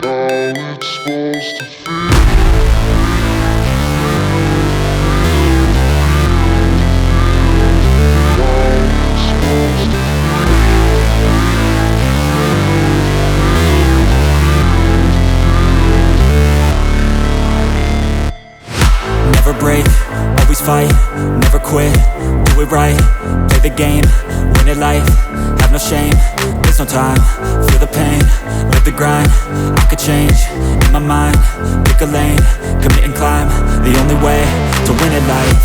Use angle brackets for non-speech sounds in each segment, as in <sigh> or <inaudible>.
How it's supposed to feel life,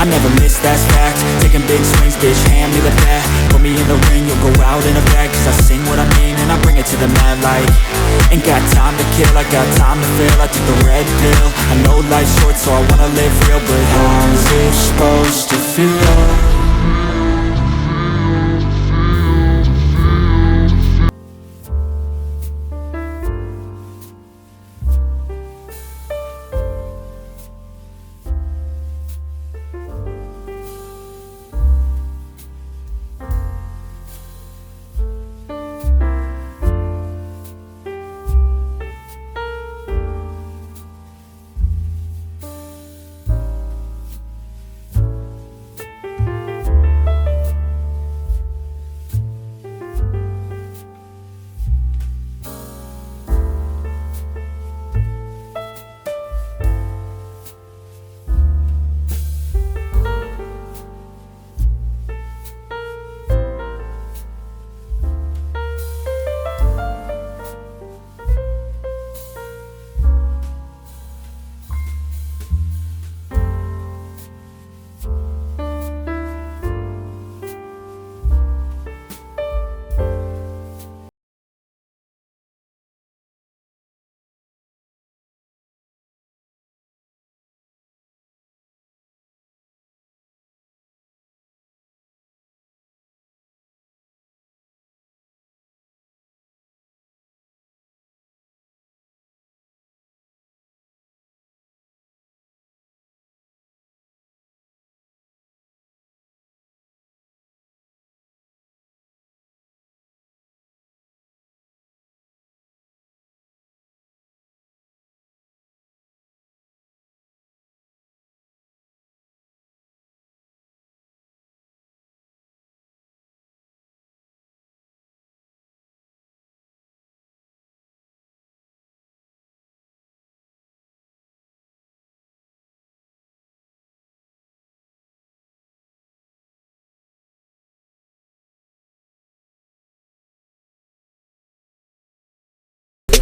I never miss, that's fact, taking big swings, bitch, hand me the bat, put me in the ring, you'll go out in a bag, cause I sing what I mean, and I bring it to the mad light, ain't got time to kill, I got time to feel, I took the red pill, I know life's short, so I wanna live real, but how's it supposed to feel?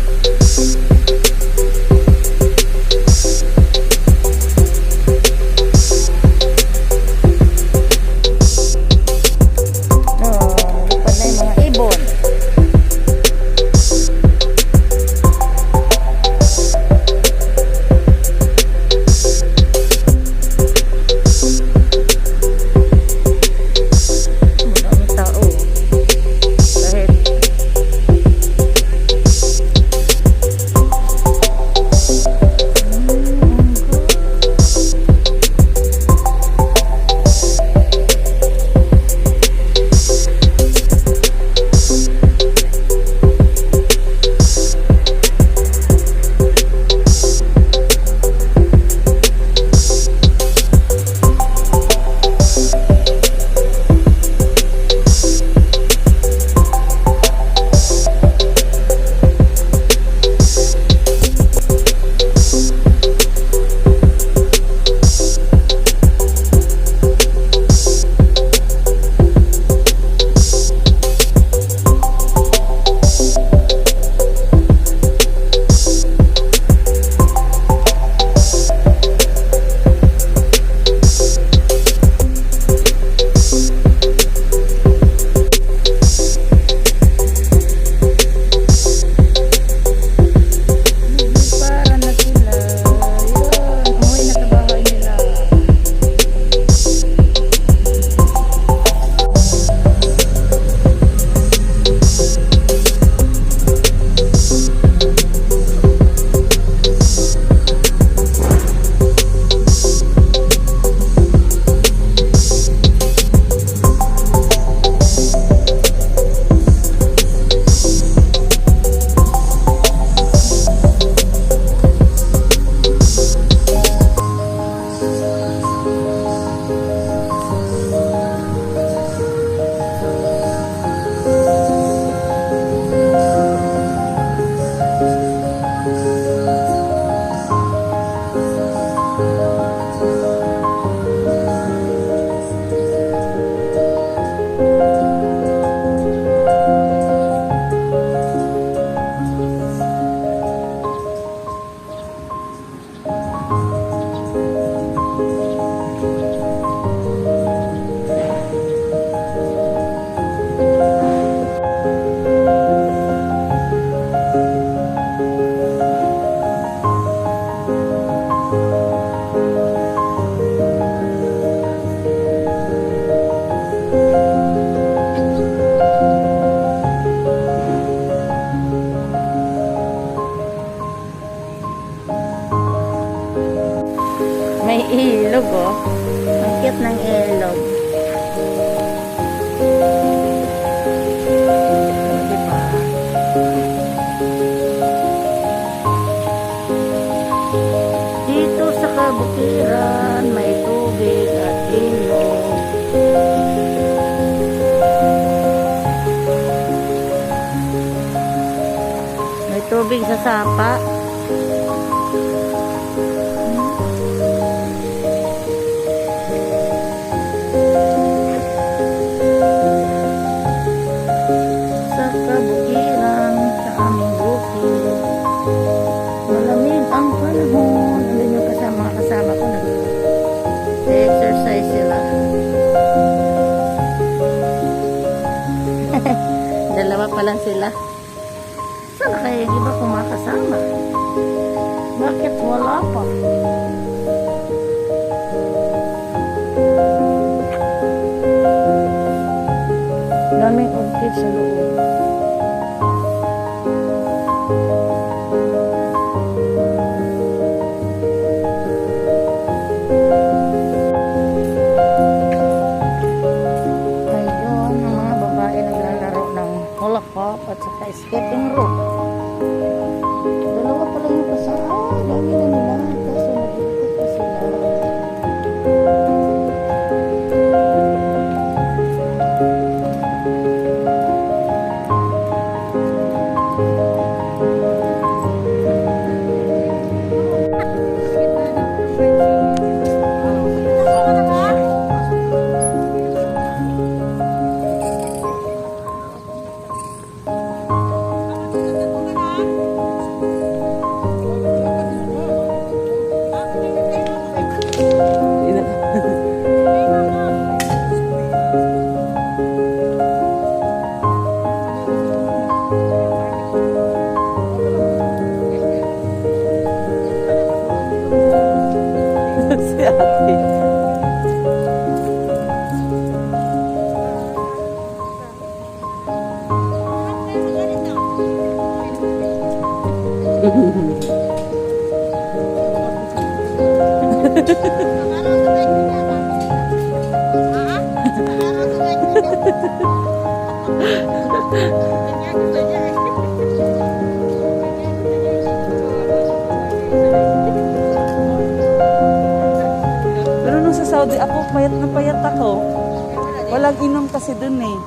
No, may ilog oh. Ang cute ng ilog. Oh, diba? Dito sa kabukiran may tubig at ilog. May tubig sa sapa. Daming orchid sa loob. Ayun, Pero nung sa Saudi ako, payat na payat ako. Walang inom kasi dun eh.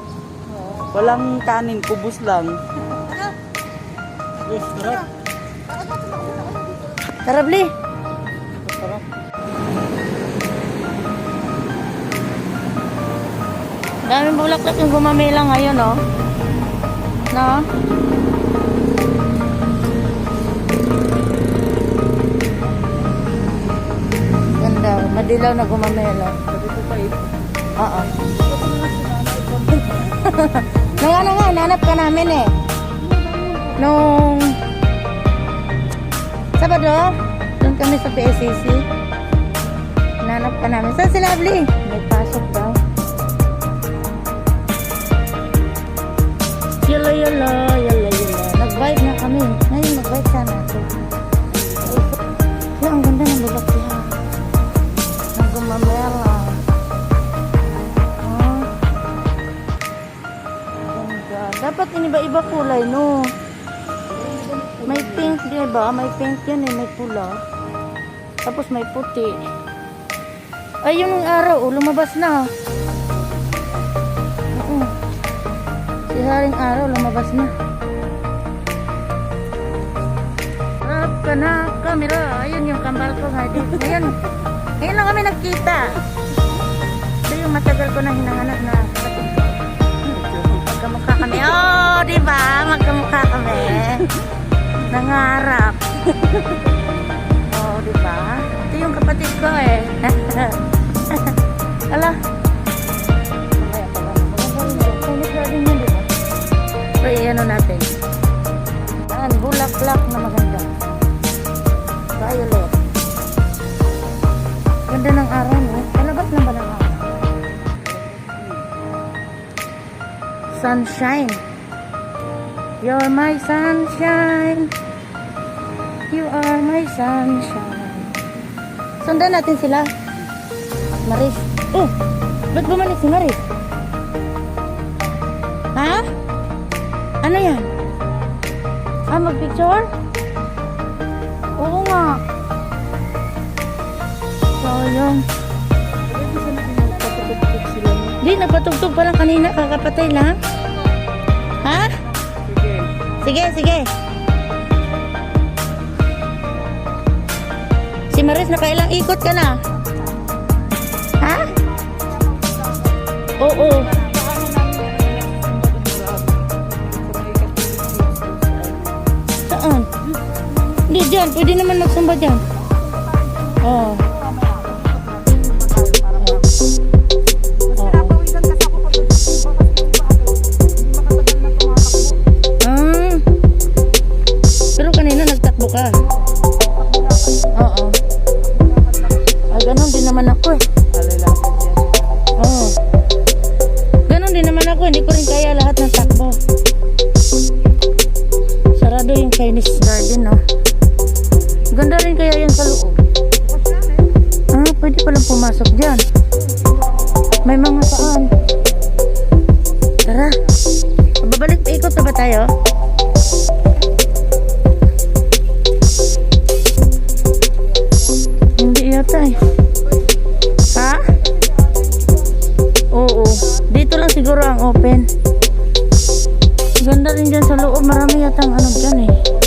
Walang kanin, kubos lang. Tara, Bli. Daming bulaklak yung gumamela ngayon, oh. No? Ganda. Madilaw na gumamela. Oo. <laughs> Nung ano nga, nanap ka namin eh. Nung Sabado, doon kami sa PSCC. Nanap ka namin. Saan sila, Abli? May pasok daw. Yala, yala, yala, yala. Nag-vibe na kami. Ngayon, nag-vibe sana ako. Ay, ang ganda ng bulaklak. Ang gumamela. Oh. Ganda. Dapat iniba-iba kulay, no? May pink, di ba? May pink yan eh, may pula. Tapos may puti. Ay, yung araw, oh, lumabas na. Oo. Si Haring Araw, lumabas na. Harap ka na, camera. Ayun yung kambal ko nga dito. Ngayon, ngayon lang kami nagkita. Ito yung matagal ko na hinahanap na kapatid ko. Magkamukha kami. Oh, di ba? Magkamukha kami. Nangarap. <laughs> oh, di ba? Ito yung kapatid ko eh. <laughs> Ala. Na? So, i-ano natin. Yan, bulaklak na maganda. Violet. Ganda ng araw, no? Palabas lang ba ng araw? Sunshine. You're my sunshine. You are my sunshine. Sundan natin sila. At Maris. Oh! Ba't bumalik si Maris? Ha? Ano yan? Ah, magpicture? Oo nga. Sayang. Hindi, nagpatugtog pa lang kanina. Kakapatay lang. Ha? Sige, sige. Si Maris, nakailang ikot ka na? Ha? Oo. Saan? Hindi, dyan. Pwede naman magsamba dyan. Oo. Oh. done. siguro ang open. Ganda rin dyan sa loob. Marami yatang ano dyan eh.